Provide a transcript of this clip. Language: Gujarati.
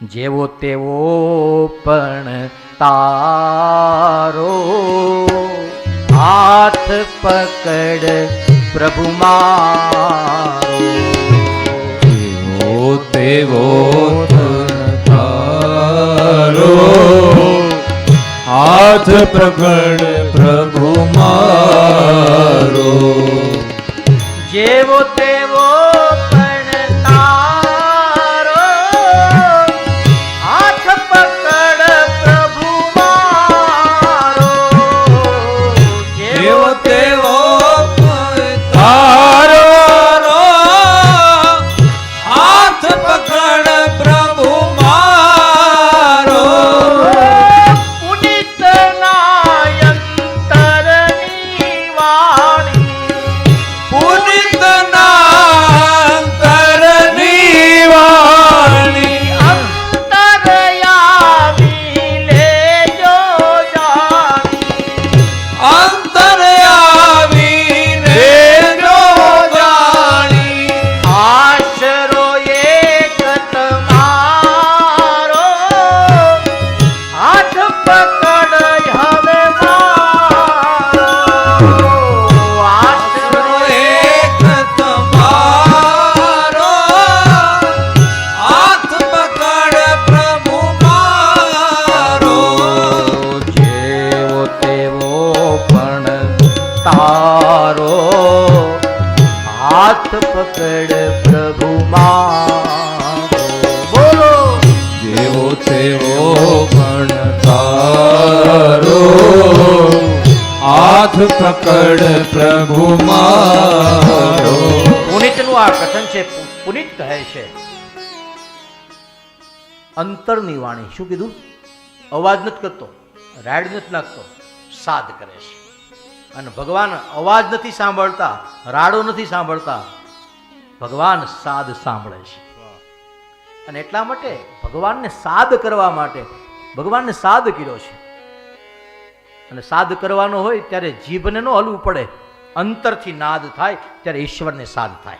જેવો તેવો પણ તારો. હાથ પકડ પ્રભુ મારો. જેવો તેવો તારો. હાથ પકડ પ્રભુ મારો. તારો હાથ પકડ પ્રભુ બોલો. જેવો તેવો પણ તારો હાથ પકડ પ્રભુ મારો. પુનિતનું આ કથન છે પુનિત કહે છે. અંતરની વાણી. શું કીધું? અવાજ નથી કરતો રાડ નથી નાખતો સાદ કરે છે. અને ભગવાન અવાજ નથી સાંભળતા, રાડો નથી સાંભળતા. ભગવાન સાદ સાંભળે છે. અને એટલા માટે ભગવાનને સાદ કરવા માટે, ભગવાનને સાદ કર્યો છે. અને સાદ કરવાનો હોય ત્યારે જીભને ન હલવું પડે. અંતરથી નાદ થાય, ત્યારે ઈશ્વરને સાદ થાય.